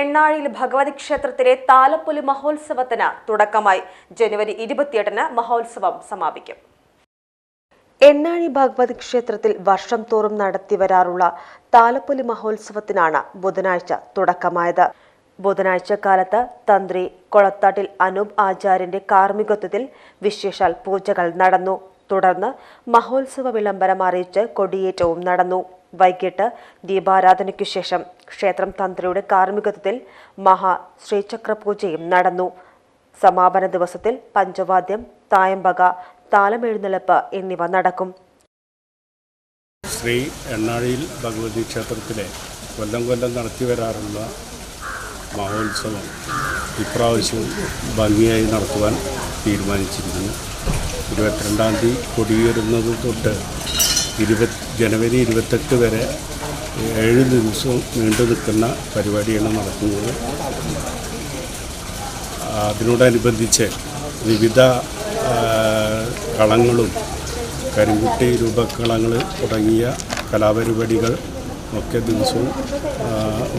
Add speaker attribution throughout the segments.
Speaker 1: എണ്ണാഴിയിൽ ഭഗവതി ക്ഷേത്രത്തിലെ താലപ്പൊലി മഹോത്സവത്തിന് തുടക്കമായി. ജനുവരി ഇരുപത്തിയെട്ടിന് മഹോത്സവം സമാപിക്കും. എണ്ണാഴി ഭഗവതി ക്ഷേത്രത്തിൽ വർഷം തോറും നടത്തിവരാറുള്ള താലപ്പൊലി മഹോത്സവത്തിനാണ് ബുധനാഴ്ച തുടക്കമായത്. ബുധനാഴ്ച കാലത്ത് തന്ത്രി കൊളത്താട്ടിൽ അനൂപ് ആചാര്യന്റെ കാർമ്മികത്വത്തിൽ വിശേഷാൽ പൂജകൾ നടന്നു. തുടർന്ന് മഹോത്സവ വിളംബരം അറിയിച്ച് കൊടിയേറ്റവും നടന്നു. വൈകിട്ട് ദീപാരാധനയ്ക്കു ശേഷം ക്ഷേത്രം തന്ത്രിയുടെ കാർമ്മികത്വത്തിൽ മഹാ ശ്രീചക്ര പൂജയും നടന്നു. സമാപന ദിവസത്തിൽ പഞ്ചവാദ്യം തായമ്പക താലമെഴുന്നള്ളിപ്പ് എന്നിവ നടക്കും.
Speaker 2: ശ്രീ എണ്ണാഴിയിൽ ഭഗവതി ക്ഷേത്രത്തിലെ കൊല്ലം കൊല്ലം നടത്തി വരാറുള്ള മഹോത്സവം ഇപ്രാവശ്യവും ഭംഗിയായി നടത്തുവാൻ തീരുമാനിച്ചിരിക്കുന്നു. ഇരുപത്തിരണ്ടാം തീയതി കൊടിയേറുന്നത് തൊട്ട് ഇരുപത് ജനുവരി ഇരുപത്തെട്ട് വരെ ഏഴ് ദിവസവും നീണ്ടു നിൽക്കുന്ന പരിപാടിയാണ് നടക്കുന്നത്. അതിനോടനുബന്ധിച്ച് വിവിധ കളങ്ങളും കരിങ്കുട്ടി രൂപക്കളങ്ങൾ തുടങ്ങിയ കലാപരിപാടികൾ ഒക്കെ ദിവസവും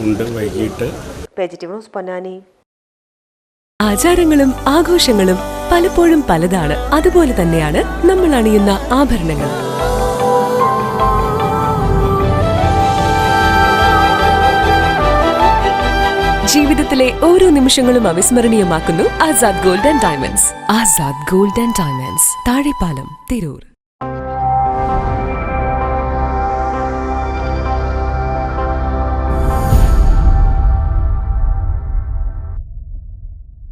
Speaker 2: ഉണ്ട് വൈകിട്ട്.
Speaker 1: പൊന്നാനി.
Speaker 3: ആചാരങ്ങളും ആഘോഷങ്ങളും പലപ്പോഴും പലതാണ്. അതുപോലെ തന്നെയാണ് നമ്മൾ അണിയുന്ന ആഭരണങ്ങൾ ജീവിതത്തിലെ ഓരോ നിമിഷങ്ങളും അവിസ്മരണീയമാക്കുന്നു Azad gold and diamonds. Azad gold and diamonds. Thazhepalam Tirur.